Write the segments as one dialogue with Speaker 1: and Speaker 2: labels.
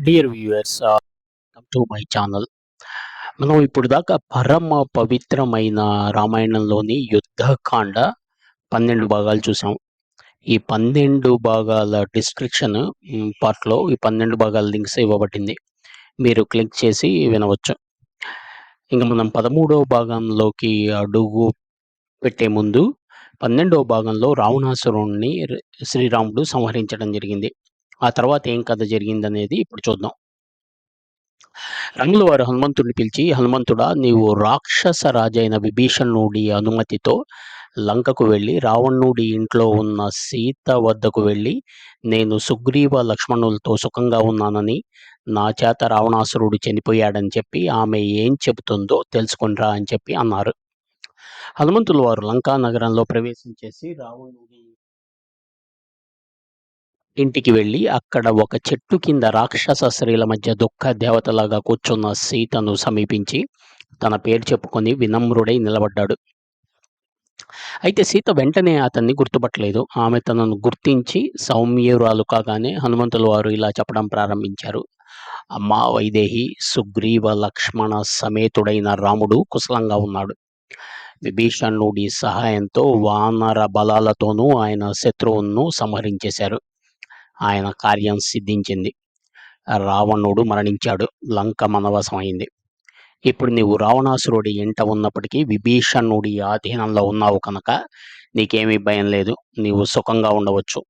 Speaker 1: Dear viewers welcome to my channel మనం ఇప్పుడు దాకా పరమ పవిత్రమైన రామాయణంలోని యుద్ధకాండ పన్నెండు భాగాలు చూసాం. ఈ పన్నెండు భాగాల డిస్క్రిప్షన్ పార్ట్లో ఈ పన్నెండు భాగాల లింక్స్ ఇవ్వబడింది. మీరు క్లిక్ చేసి వినవచ్చు. ఇంకా మనం పదమూడవ భాగంలోకి అడుగు పెట్టే ముందు పన్నెండవ భాగంలో రావణాసురుణ్ణి శ్రీరాముడు సంహరించడం జరిగింది. ఆ తర్వాత ఏం కథ జరిగిందనేది ఇప్పుడు చూద్దాం. రంగుల వారు హనుమంతుడిని పిలిచి హనుమంతుడా నీవు రాక్షస రాజైన విభీషణుడి అనుమతితో లంకకు వెళ్ళి రావణుడి ఇంట్లో ఉన్న సీత వద్దకు వెళ్ళి నేను సుగ్రీవ లక్ష్మణులతో సుఖంగా ఉన్నానని నా చేత రావణాసురుడు చనిపోయాడని చెప్పి ఆమె ఏం చెబుతుందో తెలుసుకునిరా అని చెప్పి అన్నారు. హనుమంతుల వారు లంకా నగరంలో ప్రవేశించేసి రావణుడి ఇంటికి వెళ్ళి అక్కడ ఒక చెట్టు కింద రాక్షస స్త్రీల మధ్య దుఃఖ దేవతలాగా కూర్చున్న సీతను సమీపించి తన పేరు చెప్పుకొని వినమ్రుడై నిలబడ్డాడు. అయితే సీత వెంటనే అతన్ని గుర్తుపట్టలేదు. ఆమె తనను గుర్తించి సౌమ్యురాలు కాగానే హనుమంతుల వారు ఇలా చెప్పడం ప్రారంభించారు. అమ్మా వైదేహి సుగ్రీవ లక్ష్మణ సమేతుడైన రాముడు కుశలంగా ఉన్నాడు. విభీషణుడి సహాయంతో వానర బలాలతోనూ ఆయన శత్రువును సంహరించేశారు. ఆయన కార్యం సిద్ధించింది. రావణుడు మరణించాడు. లంక మనవసమైంది ఇప్పుడు నీవు రావణాసురుడి ఇంట ఉన్నప్పటికీ విభీషణుడి ఆధీనంలో ఉన్నావు కనుక నీకేమీ భయం లేదు. నీవు సుఖంగా ఉండవచ్చు.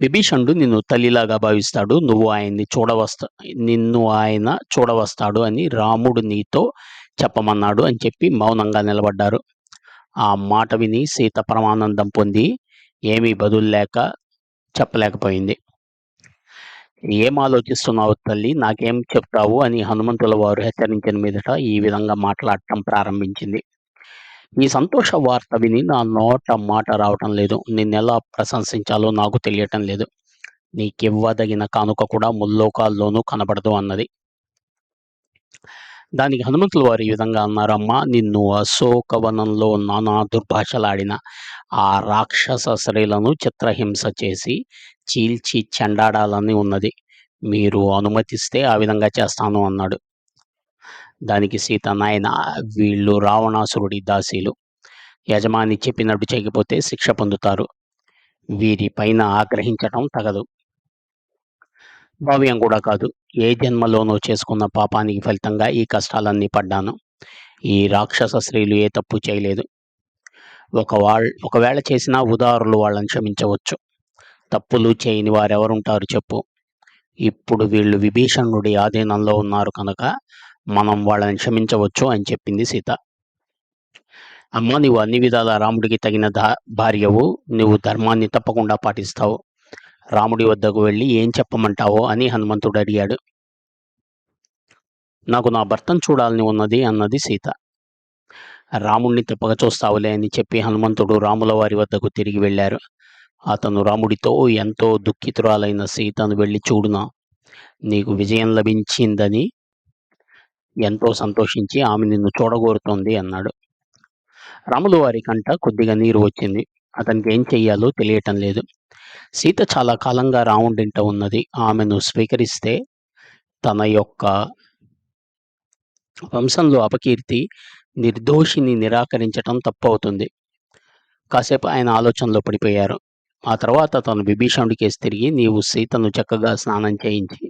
Speaker 1: విభీషణుడు నిన్ను తల్లిలాగా భావిస్తాడు. నువ్వు ఆయన్ని చూడవస్తా నిన్ను ఆయన చూడవస్తాడు అని రాముడు నీతో చెప్పమన్నాడు అని చెప్పి మౌనంగా నిలబడ్డారు. ఆ మాట విని సీత పరమానందం పొంది ఏమీ బదులు లేక చెప్పలేకపోయింది. ఏం ఆలోచిస్తున్నావు తల్లి? నాకేం చెప్తావు? అని హనుమంతుల వారు హెచ్చరించిన మీదట ఈ విధంగా మాట్లాడటం ప్రారంభించింది. ఈ సంతోష వార్త విని నా నోట మాట రావటం లేదు. నిన్నెలా ప్రశంసించాలో నాకు తెలియటం లేదు. నీకివ్వదగిన కానుక కూడా ముల్లోకాల్లోనూ కనబడదు అన్నది. దానికి హనుమంతుల వారు ఈ విధంగా అన్నారమ్మా నిన్ను అశోకవనంలో నానా దుర్భాషలాడిన ఆ రాక్షస స్త్రీలను చిత్రహింస చేసి చీల్చి చెండాడాలని ఉన్నది. మీరు అనుమతిస్తే ఆ విధంగా చేస్తాను అన్నాడు. దానికి సీత నాయన వీళ్ళు రావణాసురుడి దాసీలు. యజమాని చెప్పినట్టు చేయకపోతే శిక్ష పొందుతారు. వీరి పైన ఆగ్రహించటం తగదు. భావ్యం కూడా కాదు. ఏ జన్మలోనో చేసుకున్న పాపానికి ఫలితంగా ఈ కష్టాలన్నీ పడ్డాను. ఈ రాక్షస స్త్రీలు ఏ తప్పు చేయలేదు. ఒక వాళ్ళ ఒకవేళ చేసిన ఉదారులు వాళ్ళని క్షమించవచ్చు. తప్పులు చేయని వారెవరుంటారు చెప్పు. ఇప్పుడు వీళ్ళు విభీషణుడి ఆధీనంలో ఉన్నారు కనుక మనం వాళ్ళని క్షమించవచ్చు అని చెప్పింది సీత. అమ్మ నువ్వు అన్ని విధాల రాముడికి తగిన దా భార్యవు. నువ్వు ధర్మాన్ని తప్పకుండా పాటిస్తావు. రాముడి వద్దకు వెళ్ళి ఏం చెప్పమంటావో అని హనుమంతుడు అడిగాడు. నాకు నా భర్తను చూడాలని ఉన్నది అన్నది సీత. రాముణ్ణి తప్పక చూస్తావులే అని చెప్పి హనుమంతుడు రాముల వారి వద్దకు తిరిగి వెళ్ళారు. అతను రాముడితో ఎంతో దుఃఖితురాలైన సీతను వెళ్ళి చూడునా నీకు విజయం లభించిందని ఎంతో సంతోషించి ఆమె నిన్ను చూడగోరుతోంది అన్నాడు. రాముల వారి కంట కొద్దిగా నీరు వచ్చింది. అతనికి ఏం చెయ్యాలో తెలియటం లేదు. సీత చాలా కాలంగా రాముడింట ఉన్నది. ఆమెను స్వీకరిస్తే తన యొక్క వంశంలో అపకీర్తి నిర్దోషిని నిరాకరించటం తప్పవుతుంది. కాసేపు ఆయన ఆలోచనలో పడిపోయారు. ఆ తర్వాత తను విభీషణుడి కేసు తిరిగి నీవు సీతను చక్కగా స్నానం చేయించి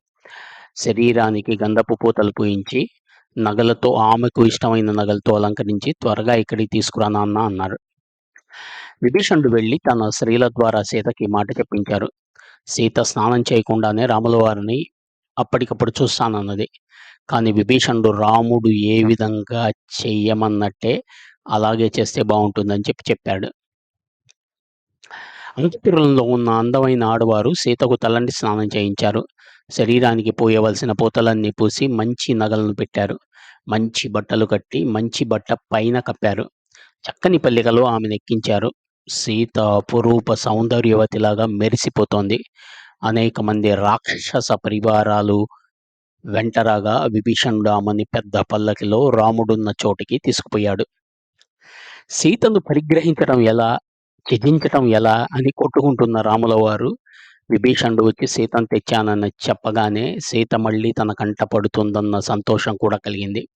Speaker 1: శరీరానికి గంధపు పూతలు పూయించి నగలతో ఆమెకు ఇష్టమైన నగలతో అలంకరించి త్వరగా ఇక్కడికి తీసుకురా నాన్న అన్నారు. విభీషణుడు వెళ్ళి తన స్త్రీల ద్వారా సీతకి మాట చెప్పించారు. సీత స్నానం చేయకుండానే రాముల వారిని అప్పటికప్పుడు చూస్తానన్నది. కానీ విభీషణుడు రాముడు ఏ విధంగా చెయ్యమన్నట్టే అలాగే చేస్తే బాగుంటుందని చెప్పి చెప్పాడు. అంతఃపురంలో ఉన్న అందమైన ఆడవారు సీతకు తలంటి స్నానం చేయించారు. శరీరానికి పోయవలసిన పూతలన్నీ పూసి మంచి నగలను పెట్టారు. మంచి బట్టలు కట్టి మంచి బట్ట పైన కప్పారు. చక్కని పల్లికలో ఆమెను ఎక్కించారు. సీత అపురూప సౌందర్యవతిలాగా మెరిసిపోతోంది. అనేక మంది రాక్షస పరివారాలు వెంటరాగా విభీషణుడు ఆమెని పెద్ద పల్లకిలో రాముడున్న చోటికి తీసుకుపోయాడు. సీతను పరిగ్రహించడం ఎలా త్యజించటం ఎలా అని కొట్టుకుంటున్న రాముల వారు విభీషణుడు వచ్చి సీతను తెచ్చానని చెప్పగానే సీత మళ్ళీ తన కంట పడుతుందన్న సంతోషం కూడా కలిగింది.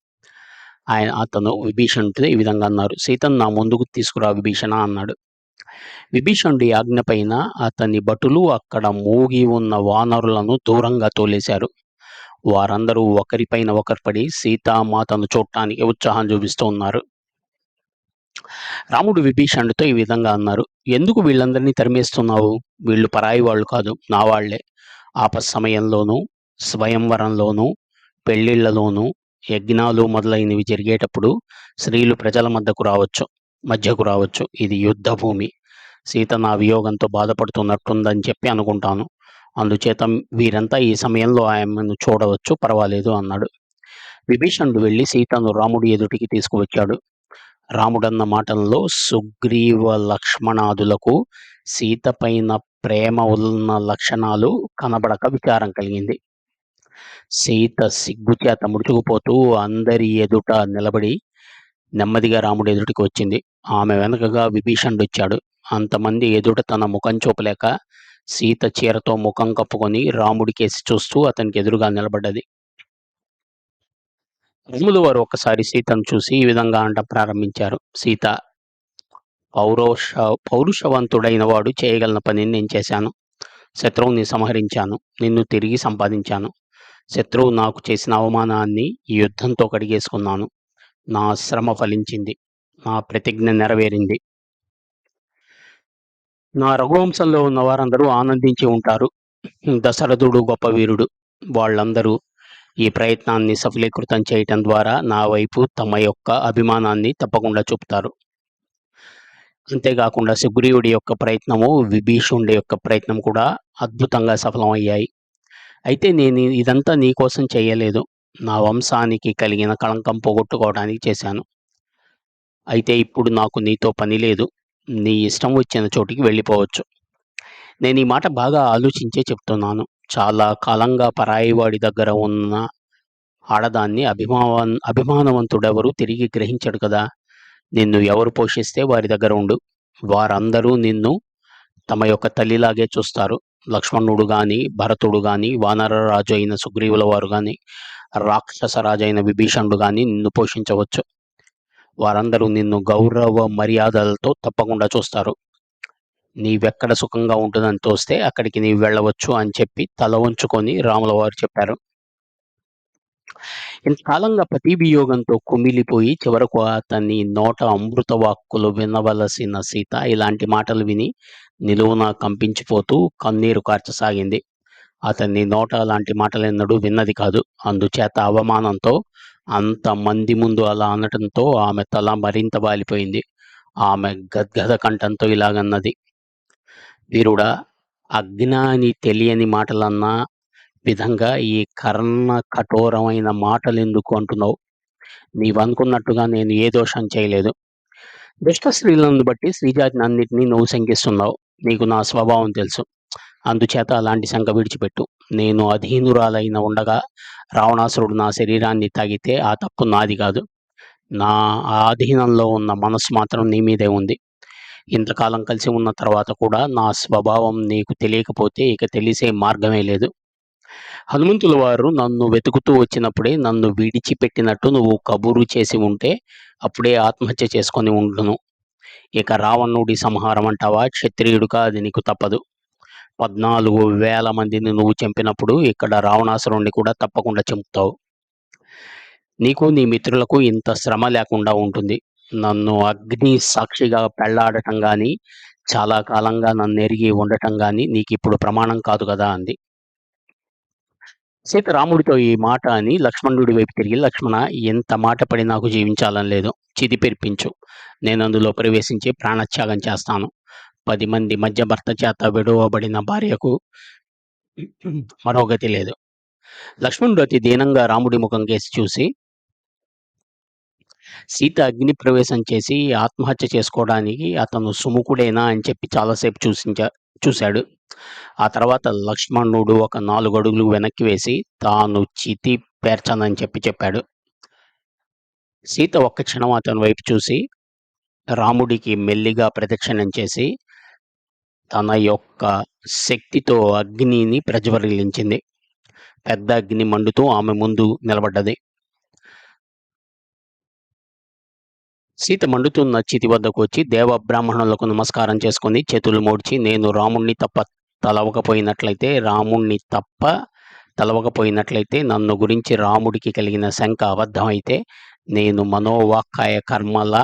Speaker 1: ఆయన అతను విభీషణుడితో ఈ విధంగా అన్నారు. సీతను నా ముందుకు తీసుకురా విభీషణ అన్నాడు. విభీషణుడి ఆజ్ఞ పైన అతని భటులు అక్కడ మూగి ఉన్న వానరులను దూరంగా తోలేశారు. వారందరూ ఒకరిపైన ఒకరు పడి సీతామాతను చూడటానికి ఉత్సాహం చూపిస్తూ ఉన్నారు. రాముడు విభీషణుడితో ఈ విధంగా అన్నారు ఎందుకు వీళ్ళందరినీ తరిమేస్తున్నావు? వీళ్ళు పరాయి వాళ్ళు కాదు నా వాళ్ళే ఆపస్ సమయంలోనూ స్వయంవరంలోనూ పెళ్ళిళ్ళలోనూ యజ్ఞాలు మొదలైనవి జరిగేటప్పుడు స్త్రీలు ప్రజల మద్దకు రావచ్చు. మధ్యకు రావచ్చు. ఇది యుద్ధ భూమి సీత నా వియోగంతో బాధపడుతున్నట్టుందని చెప్పి అనుకుంటాను. అందుచేత వీరంతా ఈ సమయంలో ఆమెను చూడవచ్చు. పర్వాలేదు అన్నాడు. విభీషణుడు వెళ్ళి సీతను రాముడి ఎదుటికి తీసుకువచ్చాడు. రాముడన్న మాటల్లో సుగ్రీవ లక్ష్మణాదులకు సీత పైన ప్రేమ ఉన్న లక్షణాలు కనబడక విచారం కలిగింది. సీత సిగ్గుచేత ముడుచుకుపోతూ అందరి ఎదుట నిలబడి నెమ్మదిగా రాముడి ఎదుటికి వచ్చింది. ఆమె వెనకగా విభీషణుడు వచ్చాడు అంతమంది ఎదుట తన ముఖం చూపలేక సీత చీరతో ముఖం కప్పుకొని రాముడికేసి చూస్తూ అతనికి ఎదురుగా నిలబడ్డది. రాములు వారు ఒక్కసారి సీతను చూసి ఈ విధంగా అంట ప్రారంభించారు. సీత పౌరోష పౌరుషవంతుడైన వాడు చేయగలిగిన పనిని నేను చేశాను. శత్రువుని సంహరించాను. నిన్ను తిరిగి సంపాదించాను. శత్రువు నాకు చేసిన అవమానాన్ని ఈ యుద్ధంతో కడిగేసుకున్నాను. నా శ్రమ ఫలించింది. నా ప్రతిజ్ఞ నెరవేరింది. నా రఘువంశంలో ఉన్న వారందరూ ఆనందించి ఉంటారు. దశరథుడు గొప్ప వీరుడు. వాళ్ళందరూ ఈ ప్రయత్నాన్ని సఫలీకృతం చేయటం ద్వారా నా వైపు తమ యొక్క అభిమానాన్ని తప్పకుండా చూపుతారు. అంతేకాకుండా సుగ్రీవుడి యొక్క ప్రయత్నము విభీషణుడి యొక్క ప్రయత్నం కూడా అద్భుతంగా సఫలమయ్యాయి. అయితే నేను ఇదంతా నీ కోసం చేయలేదు. నా వంశానికి కలిగిన కళంకం పోగొట్టుకోవడానికి చేశాను. అయితే ఇప్పుడు నాకు నీతో పని లేదు. నీ ఇష్టం వచ్చిన చోటికి వెళ్ళిపోవచ్చు. నేను ఈ మాట బాగా ఆలోచించే చెప్తున్నాను. చాలా కాలంగా పరాయివాడి దగ్గర ఉన్న ఆడదాన్ని అభిమాన్ అభిమానవంతుడెవరు తిరిగి గ్రహించడు కదా. నిన్ను ఎవరు పోషిస్తే వారి దగ్గర ఉండు. వారందరూ నిన్ను తమ యొక్క తల్లిలాగే చూస్తారు. లక్ష్మణుడు గాని భరతుడు గాని వానర రాజు అయిన సుగ్రీవుల వారు కానీ రాక్షసరాజు అయిన విభీషణుడు కానీ నిన్ను పోషించవచ్చు. వారందరూ నిన్ను గౌరవ మర్యాదలతో తప్పకుండా చూస్తారు. నీవెక్కడ సుఖంగా ఉంటుందని తోస్తే అక్కడికి నీవు వెళ్ళవచ్చు అని చెప్పి తల వంచుకొని రాముల వారు చెప్పారు. ఇంతకాలంగా ప్రతిభియోగంతో కుమిలిపోయి చివరకు అతని నోట అమృత వాక్కులు వినవలసిన సీత ఇలాంటి మాటలు విని నిలువున కంపించిపోతూ కన్నీరు కార్చసాగింది. అతన్ని నోట అలాంటి మాటలెన్నడూ విన్నది కాదు. అందుచేత అవమానంతో అంత మంది ముందు అలా అనటంతో ఆమె తల మరింత వాలిపోయింది. ఆమె గద్గద కంఠంతో ఇలాగన్నది. వీరుడా అజ్ఞాని తెలియని మాటలన్న విధంగా ఈ కర్ణ కఠోరమైన మాటలు ఎందుకు అంటున్నావు? నీవనుకున్నట్టుగా నేను ఏ దోషం చేయలేదు. దుష్ట స్త్రీలను బట్టి శ్రీజాతిని అన్నింటినీ నువ్వు శంకిస్తున్నావు. నీకు నా స్వభావం తెలుసు. అందుచేత అలాంటి శంక విడిచిపెట్టు. నేను అధీనురాలైన ఉండగా రావణాసురుడు నా శరీరాన్ని తాగితే ఆ తప్పు నాది కాదు. నా ఆధీనంలో ఉన్న మనసు మాత్రం నీ మీదే ఉంది. ఇంతకాలం కలిసి ఉన్న తర్వాత కూడా నా స్వభావం నీకు తెలియకపోతే ఇక తెలిసే మార్గమే లేదు. హనుమంతుల వారు నన్ను వెతుకుతూ వచ్చినప్పుడే నన్ను విడిచిపెట్టినట్టు నువ్వు కబురు చేసి ఉంటే అప్పుడే ఆత్మహత్య చేసుకొని ఉండును. ఇక రావణుడి సంహారం అంటావా? క్షత్రియుడుగా అది నీకు తప్పదు. పద్నాలుగు వేల మందిని నువ్వు చంపినప్పుడు ఇక్కడ రావణాసురుణ్ణి కూడా తప్పకుండా చంపుతావు. నీకు నీ మిత్రులకు ఇంత శ్రమ లేకుండా ఉంటుంది. నన్ను అగ్ని సాక్షిగా పెళ్ళాడటం కానీ చాలా కాలంగా నన్ను ఎరిగి ఉండటం కానీ నీకు ఇప్పుడు ప్రమాణం కాదు కదా అంది. సీత రాముడితో ఈ మాట అని లక్ష్మణుడి వైపు తిరిగి లక్ష్మణ ఎంత మాట పడి నాకు జీవించాలని లేదు. చిది పెరిపించు. నేను అందులో ప్రవేశించి ప్రాణత్యాగం చేస్తాను. పది మంది మధ్య భర్త చేత విడువబడిన భార్యకు మరోగతి లేదు. లక్ష్మణుడు అతి దీనంగా రాముడి ముఖం కేసి చూసి సీత అగ్ని ప్రవేశం చేసి ఆత్మహత్య చేసుకోవడానికి అతను సుముఖుడేనా అని చెప్పి చాలాసేపు చూసించా చూశాడు. ఆ తర్వాత లక్ష్మణుడు ఒక నాలుగు అడుగులు వెనక్కి వేసి తాను చితి పేర్చనని చెప్పి చెప్పాడు. సీత ఒక్క క్షణం అతని వైపు చూసి రాముడికి మెల్లిగా ప్రదక్షిణం చేసి తన యొక్క శక్తితో అగ్నిని ప్రజ్వరిలించింది పెద్ద అగ్ని మండుతూ ఆమె ముందు నిలబడ్డది. సీత మండుతున్న చితి వద్దకు వచ్చి దేవ బ్రాహ్మణులకు నమస్కారం చేసుకుని చేతులు మోడ్చి నేను రాముణ్ణి తప్ప తలవకపోయినట్లయితే రాముణ్ణి తప్ప తలవకపోయినట్లయితే నన్ను గురించి రాముడికి కలిగిన శంక అబద్ధమైతే నేను మనోవాక్కాయ కర్మల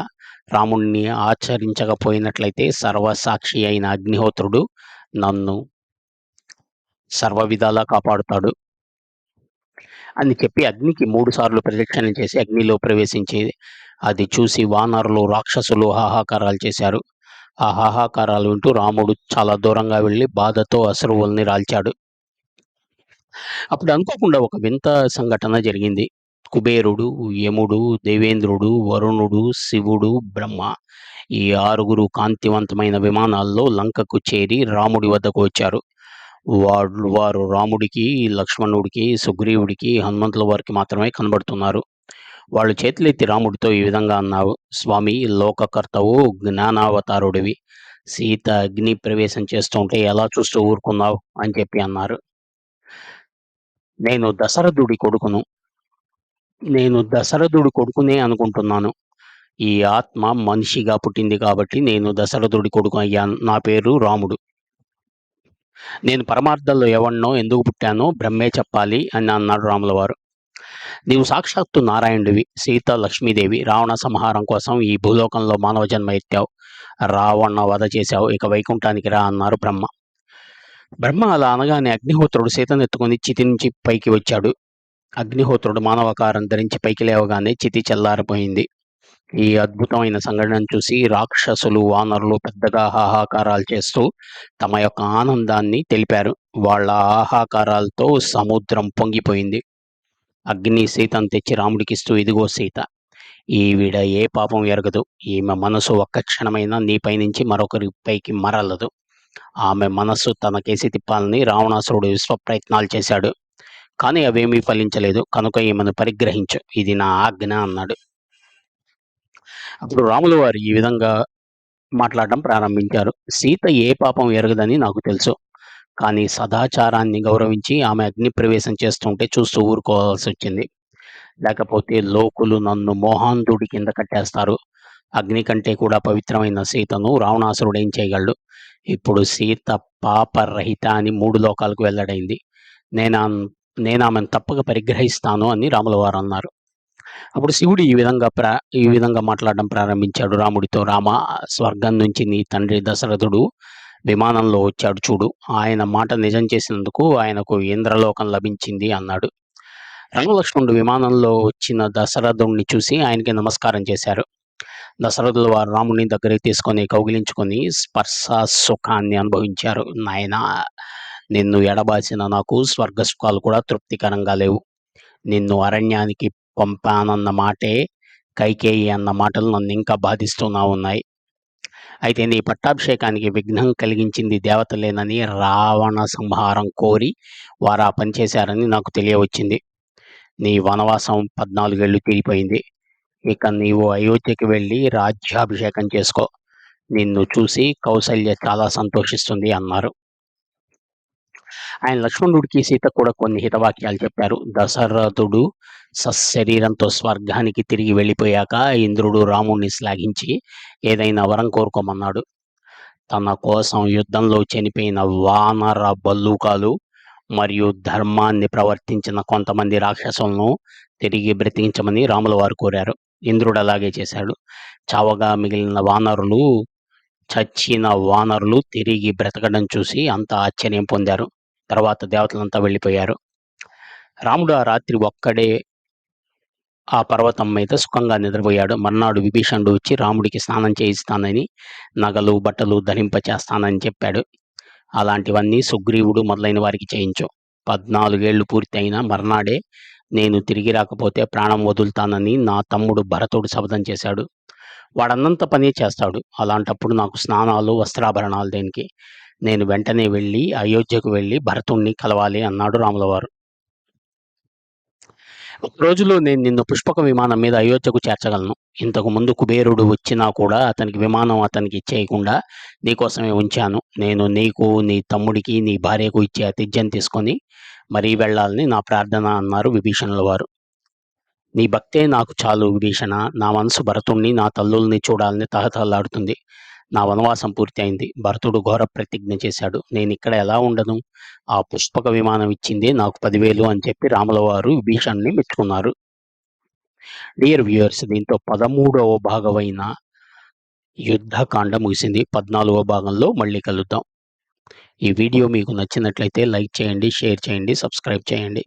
Speaker 1: రాముణ్ణి ఆచరించకపోయినట్లయితే సర్వసాక్షి అయిన అగ్నిహోత్రుడు నన్ను సర్వ విధాలా కాపాడుతాడు. అని చెప్పి అగ్నికి మూడు సార్లు ప్రదక్షిణం చేసి అగ్నిలో ప్రవేశించి అది చూసి వానరులు రాక్షసులు హాహాకారాలు చేశారు. ఆ హాహాకారాలు వింటూ రాముడు చాలా దూరంగా వెళ్ళి బాధతో అశ్రువుల్ని రాల్చాడు. అప్పుడు అనుకోకుండా ఒక వింత సంఘటన జరిగింది. కుబేరుడు యముడు దేవేంద్రుడు వరుణుడు శివుడు బ్రహ్మ ఈ ఆరుగురు కాంతివంతమైన విమానాల్లో లంకకు చేరి రాముడి వద్దకు వచ్చారు. వాళ్ళు వారు రాముడికి లక్ష్మణుడికి సుగ్రీవుడికి హనుమంతుల వారికి మాత్రమే కనబడుతున్నారు. వాళ్ళు చేతులెత్తి రాముడితో ఈ విధంగా అన్నావు స్వామి లోకకర్తవు జ్ఞానావతారుడివి. సీత అగ్ని ప్రవేశం చేస్తుంటే ఎలా చూస్తూ ఊరుకున్నావు? అని చెప్పి అన్నారు. నేను దశరథుడి కొడుకును. నేను దశరథుడు కొడుకునే అనుకుంటున్నాను. ఈ ఆత్మ మనిషిగా పుట్టింది కాబట్టి నేను దశరథుడి కొడుకు అయ్యాను. నా పేరు రాముడు. నేను పరమార్థంలో ఎవన్నో ఎందుకు పుట్టానో బ్రహ్మే చెప్పాలి అని అన్నాడు రాముల వారు. నీవు సాక్షాత్తు నారాయణుడివి సీత లక్ష్మీదేవి రావణ సంహారం కోసం ఈ భూలోకంలో మానవ జన్మ ఎత్తావు. రావణ వధ చేశావు ఇక వైకుంఠానికి రా అన్నారు బ్రహ్మ. బ్రహ్మ అలా అనగానే అగ్నిహోత్రుడు సీతనెత్తుకుని చితి నుంచి పైకి వచ్చాడు. అగ్నిహోత్రుడు మానవకారం ధరించి పైకి లేవగానే చితి చల్లారిపోయింది. ఈ అద్భుతమైన సంఘటనను చూసి రాక్షసులు వానరులు పెద్దగా హాహాకారాలు చేస్తూ తమ యొక్క ఆనందాన్ని తెలిపారు. వాళ్ళ ఆహాకారాలతో సముద్రం పొంగిపోయింది. అగ్ని సీతను తెచ్చి రాముడికిస్తూ ఇదిగో సీత ఈవిడ ఏ పాపం ఎరగదు. ఈమె మనసు ఒక్క క్షణమైనా నీపై నుంచి మరొకరి పైకి మరలదు. ఆమె మనస్సు తనకేసి తిప్పాలని రావణాసురుడు విశ్వ ప్రయత్నాలు చేశాడు. కానీ అవేమీ ఫలించలేదు. కనుక ఈమెను పరిగ్రహించు. ఇది నా ఆజ్ఞ అన్నాడు. అప్పుడు రాములు వారు ఈ విధంగా మాట్లాడడం ప్రారంభించారు. సీత ఏ పాపం ఎరగదని నాకు తెలుసు. కానీ సదాచారాన్ని గౌరవించి ఆమె అగ్ని ప్రవేశం చేస్తుంటే చూస్తూ ఊరుకోవాల్సి వచ్చింది. లేకపోతే లోకులు నన్ను మోహాంధుడి కింద కట్టేస్తారు. అగ్ని కంటే కూడా పవిత్రమైన సీతను రావణాసురుడు ఏం చేయగలడు? ఇప్పుడు సీత పాపరహిత అని మూడు లోకాలకు వెల్లడైంది. నేను నేను ఆమెను తప్పక పరిగ్రహిస్తాను అని రాముల వారు అన్నారు. అప్పుడు శివుడు ఈ విధంగా ప్రా ఈ విధంగా మాట్లాడడం ప్రారంభించాడు. రాముడితో రామ స్వర్గం నుంచి నీ తండ్రి దశరథుడు విమానంలో వచ్చాడు చూడు. ఆయన మాట నిజం చేసినందుకు ఆయనకు ఇంద్రలోకం లభించింది అన్నాడు. రంగలక్ష్మణుడు విమానంలో వచ్చిన దశరథుణ్ణి చూసి ఆయనకి నమస్కారం చేశారు. దశరథుల వారు రాముని దగ్గరికి తీసుకొని కౌగిలించుకొని స్పర్శ సుఖాన్ని అనుభవించారు. నాయన నిన్ను ఎడబాసిన నాకు స్వర్గసుఖాలు కూడా తృప్తికరంగా లేవు. నిన్ను అరణ్యానికి పంపానన్న మాటే కైకేయి అన్న మాటలు నన్ను ఇంకా బాధిస్తూనా ఉన్నాయి. అయితే నీ పట్టాభిషేకానికి విఘ్నం కలిగించింది దేవతలేనని రావణ సంహారం కోరి వారు ఆ పని చేశారని నాకు తెలియవచ్చింది. నీ వనవాసం పద్నాలుగేళ్ళు తీరిపోయింది. ఇక నీవు అయోధ్యకి వెళ్ళి రాజ్యాభిషేకం చేసుకో. నిన్ను చూసి కౌసల్య చాలా సంతోషిస్తుంది అన్నారు. ఆయన లక్ష్మణుడికి సీత కూడా కొన్ని హితవాక్యాలు చెప్పారు. దశరథుడు సశరీరంతో స్వర్గానికి తిరిగి వెళ్ళిపోయాక ఇంద్రుడు రాముణ్ణి శ్లాఘించి ఏదైనా వరం కోరుకోమన్నాడు. తన కోసం యుద్ధంలో చనిపోయిన వానర బల్లూకాలు మరియు ధర్మాన్ని ప్రవర్తించిన కొంతమంది రాక్షసులను తిరిగి బ్రతికించమని రాముల వారు కోరారు. ఇంద్రుడు అలాగే చేశాడు. చావగా మిగిలిన వానరులు చచ్చిన వానరులు తిరిగి బ్రతకడం చూసి అంత ఆశ్చర్యం పొందారు. తర్వాత దేవతలంతా వెళ్ళిపోయారు. రాముడు ఆ రాత్రి ఒక్కడే ఆ పర్వతం మీద సుఖంగా నిద్రపోయాడు. మర్నాడు విభీషణుడు వచ్చి రాముడికి స్నానం చేయిస్తానని నగలు బట్టలు ధరింప చేస్తానని చెప్పాడు. అలాంటివన్నీ సుగ్రీవుడు మొదలైన వారికి చేయించు. పద్నాలుగేళ్ళు పూర్తయిన మర్నాడే నేను తిరిగి రాకపోతే ప్రాణం వదులుతానని నా తమ్ముడు భరతుడు శపథం చేశాడు. వాడన్నంత పని చేస్తాడు. అలాంటప్పుడు నాకు స్నానాలు వస్త్రాభరణాలు దేనికి? నేను వెంటనే వెళ్ళి అయోధ్యకు వెళ్ళి భరతుణ్ణి కలవాలి అన్నాడు రాములవారు. ఒక రోజులో నేను నిన్ను పుష్పక విమానం మీద అయోధ్యకు చేర్చగలను. ఇంతకు ముందు కుబేరుడు వచ్చినా కూడా అతనికి విమానం అతనికి ఇచ్చేయకుండా నీకోసమే ఉంచాను. నేను నీకు నీ తమ్ముడికి నీ భార్యకు ఇచ్చే అతిథ్యం తీసుకొని మరీ వెళ్ళాలని నా ప్రార్థన అన్నారు విభీషణుల వారు. నీ భక్తే నాకు చాలు విభీషణ. నా మనసు భరతుణ్ణి నా తల్లుల్ని చూడాలని తహతహలాడుతుంది. నా వనవాసం పూర్తి అయింది భరతుడు ఘోర ప్రతిజ్ఞ చేశాడు. నేను ఇక్కడ ఎలా ఉండను? ఆ పుష్పక విమానం ఇచ్చింది నాకు పదివేలు అని చెప్పి రాముల వారు విభీషణ్ణి మెచ్చుకున్నారు. డియర్ వ్యూయర్స్ దీంతో పదమూడవ భాగమైన యుద్ధకాండ ముగిసింది. పద్నాలుగో భాగంలో మళ్ళీ కలుద్దాం. ఈ వీడియో మీకు నచ్చినట్లయితే లైక్ చేయండి షేర్ చేయండి సబ్స్క్రైబ్ చేయండి.